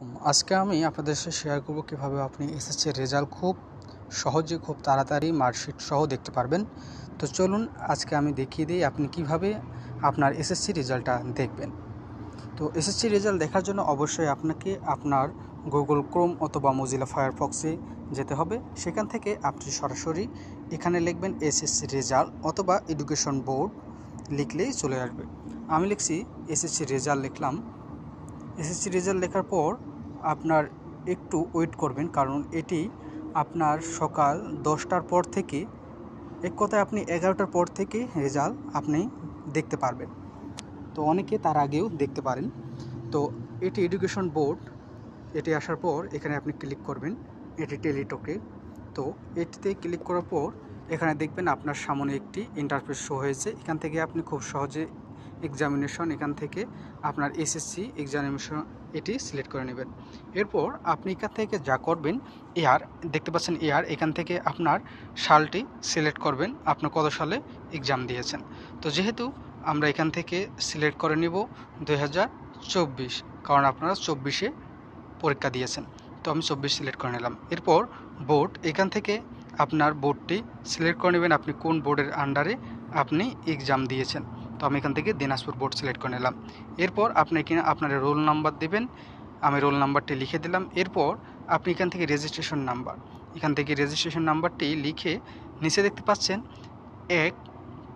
আজকে আমি আপনাদের সাথে শেয়ার করব কীভাবে আপনি এসএসসির রেজাল্ট খুব সহজে, খুব তাড়াতাড়ি মার্কশিট সহ দেখতে পারবেন। তো চলুন আজকে আমি দেখিয়ে দিই আপনি কীভাবে আপনার এসএসসি রেজাল্টটা দেখবেন। তো এসএসসি রেজাল্ট দেখার জন্য অবশ্যই আপনাকে আপনার গুগল ক্রোম অথবা মজিলা ফায়ারফক্সে যেতে হবে। সেখান থেকে আপনি সরাসরি এখানে লিখবেন এসএসসি রেজাল্ট অথবা এডুকেশন বোর্ড লিখলেই চলে আসবে। আমি লিখছি এসএসসি রেজাল্ট লিখলাম এসএসসি রেজাল্ট লেখার পর আপনার একটু ওয়েট করবেন, কারণ এটি আপনার সকাল দশটার পর থেকে, এক কথায় আপনি এগারোটার পর থেকে রেজাল্ট আপনি দেখতে পারবেন। তো অনেকে তার আগেও দেখতে পারেন। তো এটি এডুকেশন বোর্ড, এটি আসার পর এখানে আপনি ক্লিক করবেন, এটি টেলিটকে। তো এটিতে ক্লিক করার পর এখানে দেখবেন আপনার সামনে একটি ইন্টারফেস শো হয়েছে। এখান থেকে আপনি খুব সহজে এক্সামিনেশন এখান থেকে আপনার এসএসসি এক্সামিনেশন এটি সিলেক্ট করে নেবেন। এরপর আপনি এখান থেকে যা করবেন এয়ার দেখতে পাচ্ছেন এয়ার এখান থেকে আপনার সালটি সিলেক্ট করবেন আপনার কত সালে এক্সাম দিয়েছেন। তো যেহেতু আমরা এখান থেকে সিলেক্ট করে নিব দু হাজার চব্বিশ, কারণ আপনারা চব্বিশে পরীক্ষা দিয়েছেন, তো আমি চব্বিশ সিলেক্ট করে নিলাম। এরপর বোর্ড এখান থেকে আপনার বোর্ডটি সিলেক্ট করে নেবেন, আপনি কোন বোর্ডের আন্ডারে আপনি এক্সাম দিয়েছেন। তো আমি এখান থেকে দিনাজপুর বোর্ড সিলেক্ট করে নিলাম। এরপর আপনি এখানে আপনার রোল নাম্বার দেবেন, আমি রোল নাম্বারটি লিখে দিলাম। এরপর আপনি এখান থেকে রেজিস্ট্রেশন নাম্বার এখান থেকে রেজিস্ট্রেশন নাম্বারটি লিখে নিচে দেখতে পাচ্ছেন, এক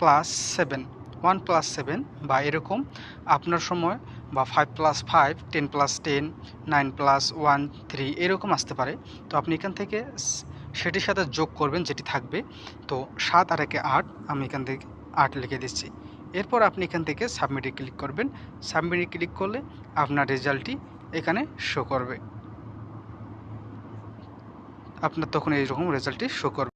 plus seven one plus seven বা এরকম আপনার সময় বা five plus five ten plus ten nine plus one three এরকম আসতে পারে। তো আপনি এখান থেকে সেটির সাথে যোগ করবেন যেটি থাকবে। তো সাত আর একে আট, আমি এখান থেকে আট লিখে দিচ্ছি। এরপর আপনি এখান থেকে সাবমিটে ক্লিক করবেন। সাবমিটে ক্লিক করলে আপনার রেজাল্টটি এখানে শো করবে। আপনার তখন এইরকম রেজাল্টটি শো করবে।